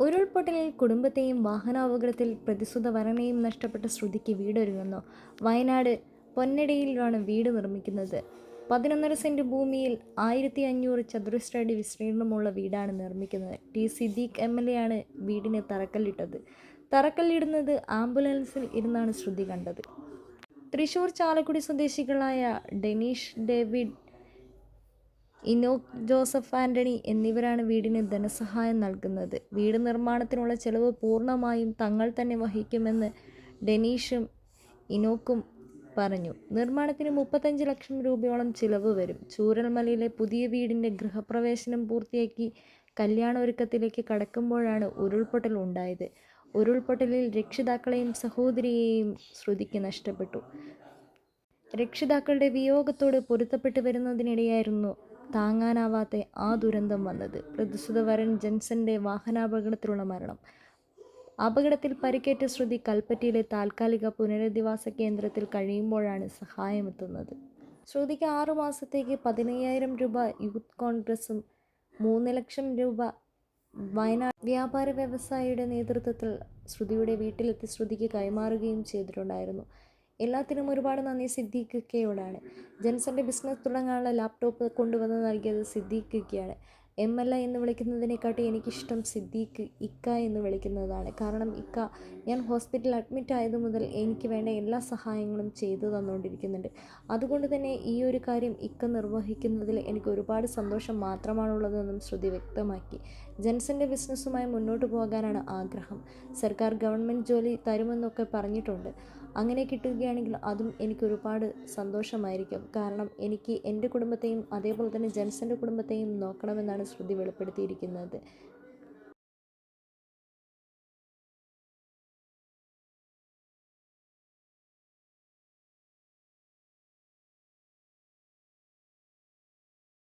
ഉരുൾപൊട്ടലിൽ കുടുംബത്തെയും വാഹനാപകടത്തിൽ പ്രതിസുത വരനെയും നഷ്ടപ്പെട്ട ശ്രുതിക്ക് വീടൊരുങ്ങുന്നു. വയനാട് പൊന്നടിയിലാണ് വീട് നിർമ്മിക്കുന്നത്. പതിനൊന്നര സെന്റ് ഭൂമിയിൽ ആയിരത്തി അഞ്ഞൂറ് ചതുരശ്ര അടി വിസ്തീർണമുള്ള വീടാണ് നിർമ്മിക്കുന്നത്. T Siddique M L A ആണ് വീടിന് തറക്കല്ലിട്ടത്. തറക്കല്ലിടുന്നത് ആംബുലൻസിൽ ഇരുന്നാണ് ശ്രുതി കണ്ടത്. തൃശൂർ ചാലക്കുടി സ്വദേശികളായ Denish David Enoch Joseph Antony എന്നിവരാണ് വീടിന് ധനസഹായം നൽകുന്നത്. വീട് നിർമ്മാണത്തിനുള്ള ചെലവ് പൂർണമായും തങ്ങൾ തന്നെ വഹിക്കുമെന്ന് ഡെനീഷും ഇനോക്കും പറഞ്ഞു. നിർമ്മാണത്തിന് മുപ്പത്തഞ്ച് ലക്ഷം രൂപയോളം ചിലവ് വരും. ചൂരൽമലയിലെ പുതിയ വീടിന്റെ ഗൃഹപ്രവേശനം പൂർത്തിയാക്കി കല്യാണ ഒരുക്കത്തിലേക്ക് കടക്കുമ്പോഴാണ് ഉരുൾപൊട്ടൽ ഉണ്ടായത്. ഉരുൾപൊട്ടലിൽ രക്ഷിതാക്കളെയും സഹോദരിയെയും ശ്രുതിക്ക് നഷ്ടപ്പെട്ടു. രക്ഷിതാക്കളുടെ വിയോഗത്തോട് പൊരുത്തപ്പെട്ടു വരുന്നതിനിടെയായിരുന്നു താങ്ങാനാവാത്ത ആ ദുരന്തം വന്നത്. പ്രതിസുത വരൻ ജെൻസന്റെ വാഹനാപകടത്തിലുള്ള മരണം. അപകടത്തിൽ പരിക്കേറ്റ ശ്രുതി കൽപ്പറ്റയിലെ താൽക്കാലിക പുനരധിവാസ കേന്ദ്രത്തിൽ കഴിയുമ്പോഴാണ് സഹായമെത്തുന്നത്. ശ്രുതിക്ക് ആറു മാസത്തേക്ക് പതിനയ്യായിരം രൂപ യൂത്ത് കോൺഗ്രസും മൂന്ന് ലക്ഷം രൂപ വയനാട് വ്യാപാര വ്യവസായിയുടെ നേതൃത്വത്തിൽ ശ്രുതിയുടെ വീട്ടിലെത്തി ശ്രുതിക്ക് കൈമാറുകയും ചെയ്തിട്ടുണ്ടായിരുന്നു. എല്ലാത്തിനും ഒരുപാട് നന്ദി സിദ്ദീഖ് ജെൻസന്റെ ബിസിനസ് തുടങ്ങാനുള്ള ലാപ്ടോപ്പ് കൊണ്ടുവന്ന് നൽകിയത് സിദ്ദീഖ് കെയാണ് എം എൽ എ എന്ന് വിളിക്കുന്നതിനെക്കാട്ടി എനിക്കിഷ്ടം സിദ്ദീഖ് ഇക്ക എന്ന് വിളിക്കുന്നതാണ്. കാരണം ഇക്ക ഞാൻ ഹോസ്പിറ്റലിൽ അഡ്മിറ്റ് ആയതു മുതൽ എനിക്ക് വേണ്ട എല്ലാ സഹായങ്ങളും ചെയ്തു തന്നുകൊണ്ടിരിക്കുന്നുണ്ട്. അതുകൊണ്ട് തന്നെ ഈ ഒരു കാര്യം ഇക്ക നിർവഹിക്കുന്നതിൽ എനിക്ക് ഒരുപാട് സന്തോഷം മാത്രമാണുള്ളതെന്നും ശ്രുതി വ്യക്തമാക്കി. ജെൻസന്റെ ബിസിനസ്സുമായി മുന്നോട്ട് പോകാനാണ് ആഗ്രഹം. സർക്കാർ ഗവൺമെന്റ് ജോലി തരുമെന്നൊക്കെ പറഞ്ഞിട്ടുണ്ട്. അങ്ങനെ കിട്ടുകയാണെങ്കിൽ അതും എനിക്ക് ഒരുപാട് സന്തോഷമായിരിക്കും. കാരണം എനിക്ക് എന്റെ കുടുംബത്തെയും അതേപോലെ തന്നെ ജെൻസിന്റെ കുടുംബത്തെയും നോക്കണമെന്നാണ് ശ്രുതി വെളിപ്പെടുത്തിയിരിക്കുന്നത്.